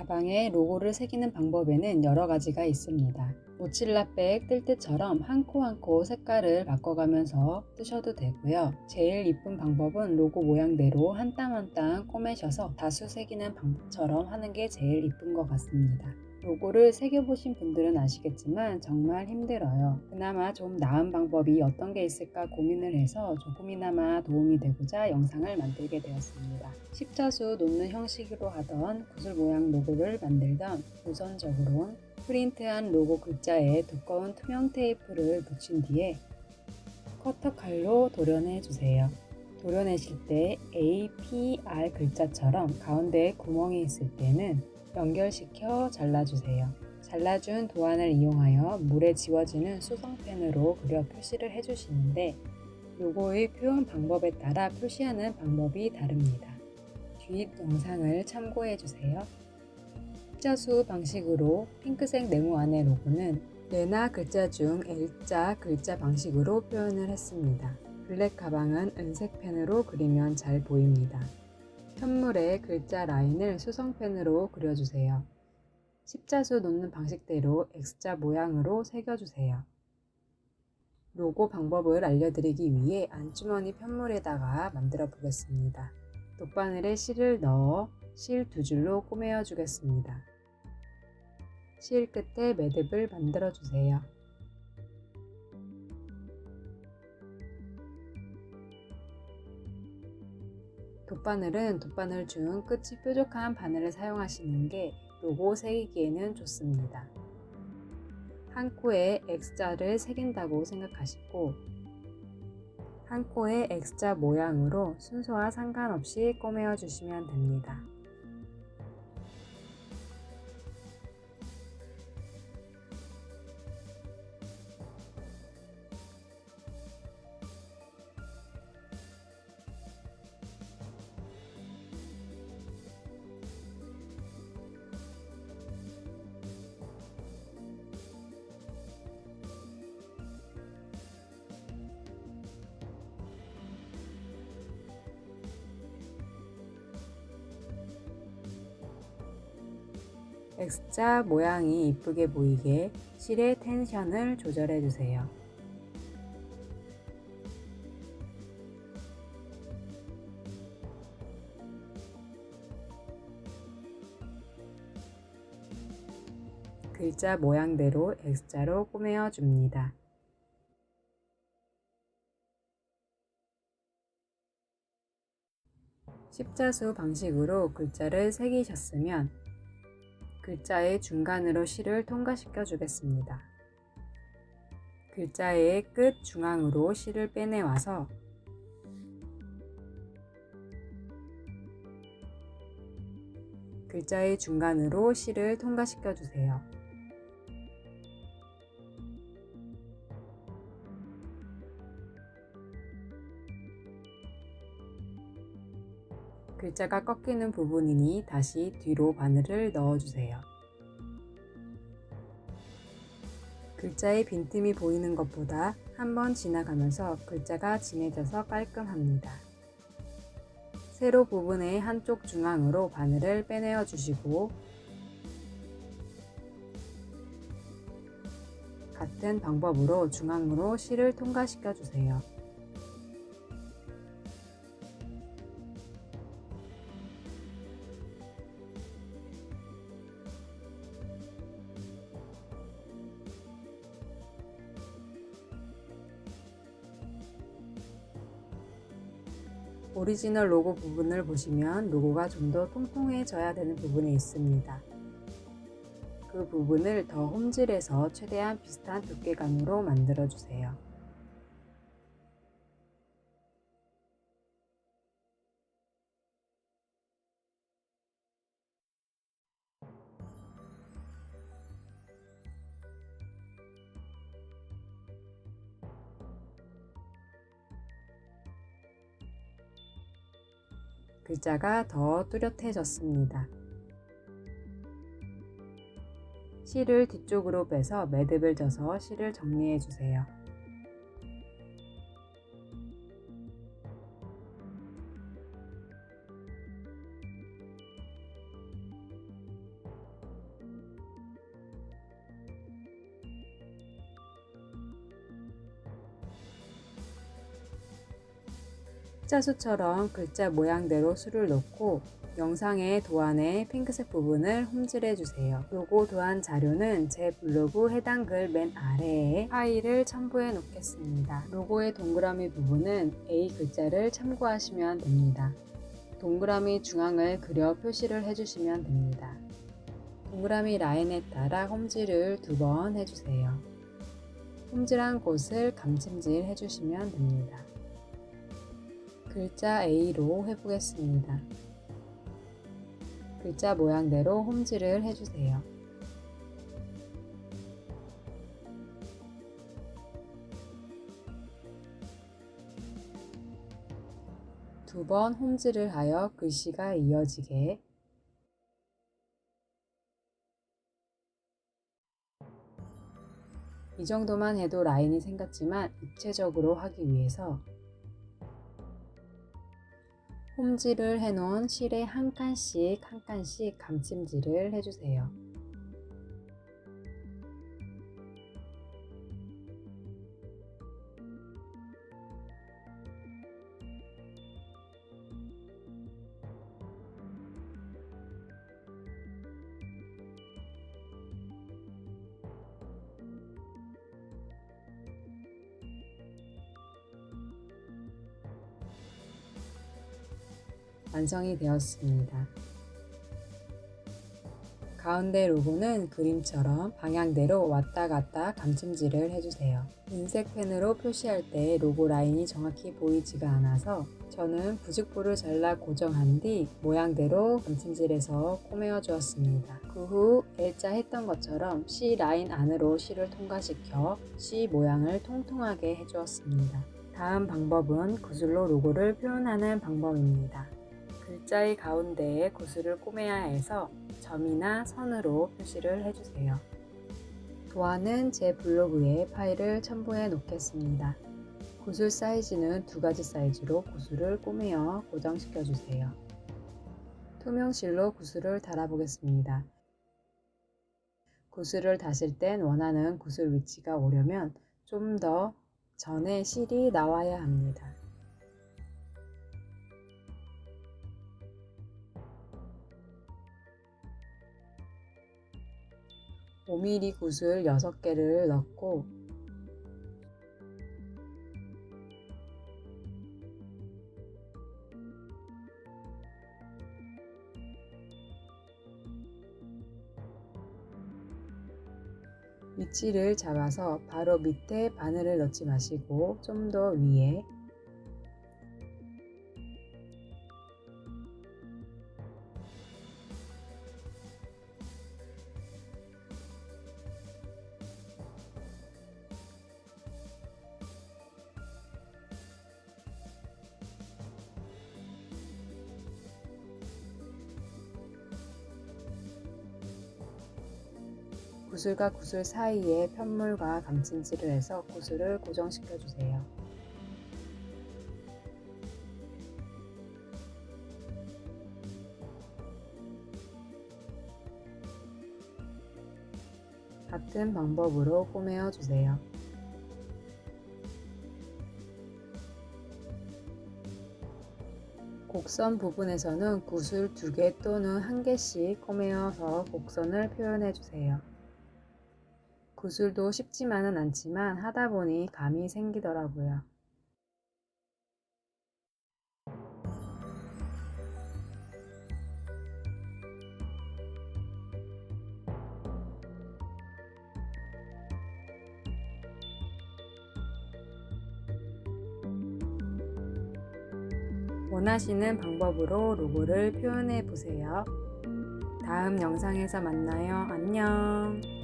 가방에 로고를 새기는 방법에는 여러 가지가 있습니다. 모칠라백 뜰 때처럼 한 코 한 코 색깔을 바꿔가면서 뜨셔도 되고요. 제일 이쁜 방법은 로고 모양대로 한 땀 한 땀 꼬매셔서 다수 새기는 방법처럼 하는 게 제일 이쁜 것 같습니다. 로고를 새겨보신 분들은 아시겠지만 정말 힘들어요. 그나마 좀 나은 방법이 어떤 게 있을까 고민을 해서 조금이나마 도움이 되고자 영상을 만들게 되었습니다. 십자수 놓는 형식으로 하던 구슬 모양 로고를 만들던 우선적으론 프린트한 로고 글자에 두꺼운 투명 테이프를 붙인 뒤에 커터 칼로 도려내 주세요. 도려내실 때 A, P, R 글자처럼 가운데에 구멍이 있을 때는 연결시켜 잘라주세요. 잘라준 도안을 이용하여 물에 지워지는 수성펜으로 그려 표시를 해주시는데 로고의 표현 방법에 따라 표시하는 방법이 다릅니다. 뒷 영상을 참고해주세요. 십자수 방식으로 핑크색 네모 안의 로고는 레나 글자 중 L자 글자 방식으로 표현을 했습니다. 블랙 가방은 은색 펜으로 그리면 잘 보입니다. 현물에 글자 라인을 수성펜으로 그려주세요. 십자수 놓는 방식대로 X자 모양으로 새겨주세요. 로고 방법을 알려드리기 위해 안주머니 편물에다가 만들어 보겠습니다. 돗바늘에 실을 넣어 실 두 줄로 꼬매어 주겠습니다. 실 끝에 매듭을 만들어 주세요. 돗바늘은 돗바늘 중 끝이 뾰족한 바늘을 사용하시는 게 로고 새기기에는 좋습니다. 한 코에 X자를 새긴다고 생각하시고 한 코에 X자 모양으로 순서와 상관없이 꼬매어 주시면 됩니다. X자 모양이 이쁘게 보이게 실의 텐션을 조절해 주세요. 글자 모양대로 X자로 꾸며어 줍니다. 십자수 방식으로 글자를 새기셨으면 글자의 중간으로 실을 통과시켜 주겠습니다. 글자의 끝 중앙으로 실을 빼내와서 글자의 중간으로 실을 통과시켜 주세요. 글자가 꺾이는 부분이니 다시 뒤로 바늘을 넣어주세요. 글자의 빈틈이 보이는 것보다 한 번 지나가면서 글자가 진해져서 깔끔합니다. 세로 부분의 한쪽 중앙으로 바늘을 빼내어 주시고 같은 방법으로 중앙으로 실을 통과시켜 주세요. 오리지널 로고 부분을 보시면 로고가 좀 더 통통해져야 되는 부분이 있습니다. 그 부분을 더 홈질해서 최대한 비슷한 두께감으로 만들어 주세요. 글자가 더 뚜렷해졌습니다. 실을 뒤쪽으로 빼서 매듭을 져서 실을 정리해 주세요. 십자수처럼 글자 모양대로 수를 놓고 영상의 도안의 핑크색 부분을 홈질해 주세요. 로고 도안 자료는 제 블로그 해당 글 맨 아래에 파일을 첨부해 놓겠습니다. 로고의 동그라미 부분은 A 글자를 참고하시면 됩니다. 동그라미 중앙을 그려 표시를 해주시면 됩니다. 동그라미 라인에 따라 홈질을 두 번 해주세요. 홈질한 곳을 감침질 해주시면 됩니다. 글자 A로 해보겠습니다. 글자 모양대로 홈질을 해주세요. 두 번 홈질을 하여 글씨가 이어지게 이 정도만 해도 라인이 생겼지만 입체적으로 하기 위해서 홈질을 해놓은 실에 한 칸씩 한 칸씩 감찜질을 해주세요. 완성이 되었습니다. 가운데 로고는 그림처럼 방향대로 왔다 갔다 감침질을 해주세요. 인색 펜으로 표시할 때 로고 라인이 정확히 보이지가 않아서 저는 부직포를 잘라 고정한 뒤 모양대로 감침질해서 꼬매어 주었습니다. 그 후 L자 했던 것처럼 C 라인 안으로 C를 통과시켜 C 모양을 통통하게 해주었습니다. 다음 방법은 구슬로 로고를 표현하는 방법입니다. 글자의 가운데에 구슬을 꼬매야 해서 점이나 선으로 표시를 해주세요. 도안은 제 블로그에 파일을 첨부해 놓겠습니다. 구슬 사이즈는 두 가지 사이즈로 구슬을 꼬매어 고정시켜 주세요. 투명 실로 구슬을 달아보겠습니다. 구슬을 다실 땐 원하는 구슬 위치가 오려면 좀 더 전에 실이 나와야 합니다. 5mm 구슬 6개를 넣고 위치를 잡아서 바로 밑에 바늘을 넣지 마시고 좀 더 위에 구슬과 구슬 사이에 편물과 감침질을 해서 구슬을 고정시켜 주세요. 같은 방법으로 꼬매어 주세요. 곡선 부분에서는 구슬 두개 또는 한 개씩 꼬매어서 곡선을 표현해 주세요. 구슬도 쉽지만은 않지만 하다 보니 감이 생기더라고요. 원하시는 방법으로 로고를 표현해 보세요. 다음 영상에서 만나요. 안녕.